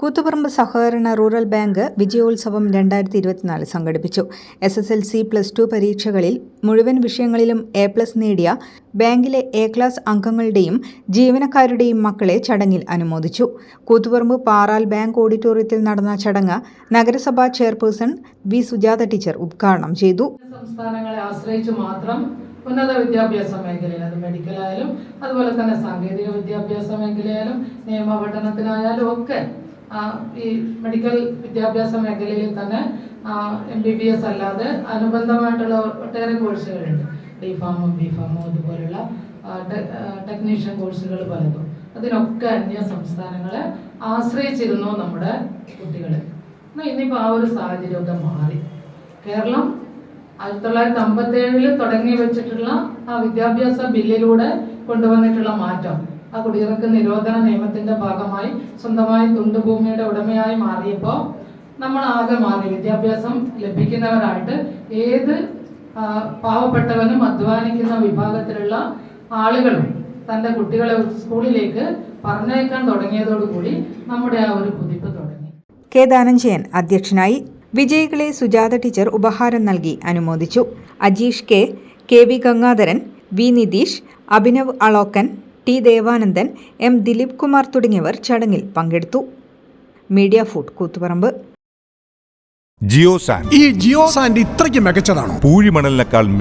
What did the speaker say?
കൂത്തുപറമ്പ് സഹകരണ rural bank വിജയോത്സവം രണ്ടായിരത്തി ഇരുപത്തിനാല് സംഘടിപ്പിച്ചു. S S L C plus two പരീക്ഷകളിൽ മുഴുവൻ വിഷയങ്ങളിലും എ പ്ലസ് നേടിയ ബാങ്കിലെ എ ക്ലാസ് അംഗങ്ങളുടെയും ജീവനക്കാരുടെയും മക്കളെ ചടങ്ങിൽ അനുമോദിച്ചു. കൂത്തുപറമ്പ് പാറാൽ ബാങ്ക് ഓഡിറ്റോറിയത്തിൽ നടന്ന ചടങ്ങ് നഗരസഭാ ചെയർപേഴ്സൺ വി സുജാത ടീച്ചർ ഉദ്ഘാടനം ചെയ്തു. സംസ്ഥാനങ്ങളെ ആശ്രയിച്ച് മാത്രം ഉന്നത വിദ്യാഭ്യാസ മേഖലയിൽ അത് മെഡിക്കലായാലും അതുപോലെ തന്നെ സാങ്കേതിക വിദ്യാഭ്യാസ മേഖലയായാലും നിയമ പഠനത്തിനായാലും ഒക്കെ ഈ മെഡിക്കൽ വിദ്യാഭ്യാസ മേഖലയിൽ തന്നെ എം ബി ബി എസ് അല്ലാതെ അനുബന്ധമായിട്ടുള്ള ഒട്ടേറെ കോഴ്സുകളുണ്ട് ഡി ഫാമും ബി ഫാമും അതുപോലുള്ള ടെക്നീഷ്യൻ കോഴ്സുകൾ പലതും. അതിനൊക്കെ അന്യ സംസ്ഥാനങ്ങളെ ആശ്രയിച്ചിരുന്നു നമ്മുടെ കുട്ടികൾ എന്നാൽ ഇന്നിപ്പോൾ ആ ഒരു സാഹചര്യമൊക്കെ മാറി. കേരളം ആയിരത്തി തൊള്ളായിരത്തി അമ്പത്തി ഏഴിൽ തുടങ്ങി വെച്ചിട്ടുള്ള ആ വിദ്യാഭ്യാസ ബില്ലിലൂടെ കൊണ്ടുവന്നിട്ടുള്ള മാറ്റം ആ കുടിയിറക്ക് നിരോധന നിയമത്തിന്റെ ഭാഗമായി സ്വന്തമായി തുണ്ടുഭൂമിയുടെ ഉടമയായി മാറിയപ്പോൾ നമ്മൾ ആകെ മാറി. വിദ്യാഭ്യാസം ലഭിക്കുന്നവരായിട്ട് ഏത് പാവപ്പെട്ടവനും അധ്വാനിക്കുന്ന വിഭാഗത്തിലുള്ള ആളുകളും തന്റെ കുട്ടികളെ സ്കൂളിലേക്ക് പറഞ്ഞയക്കാൻ തുടങ്ങിയതോടുകൂടി നമ്മുടെ ആ ഒരു കുതിപ്പ് തുടങ്ങി. കെ ദാനഞ്ജയൻ അധ്യക്ഷനായി വിജയികളെ സുജാത ടീച്ചർ ഉപഹാരം നൽകി അനുമോദിച്ചു. Ajeesh K K V Gangadharan V Nitheesh Abhinav Alokkan T Devanandan M Dileep Kumar തുടങ്ങിയവർ ചടങ്ങിൽ പങ്കെടുത്തു. Media food Koothuparamba. ജിയോ സാൻ ഈ ജിയോ സാൻഡ് ഇത്രയ്ക്ക് മികച്ചതാണോ? പൂഴിമണലിനേക്കാൾ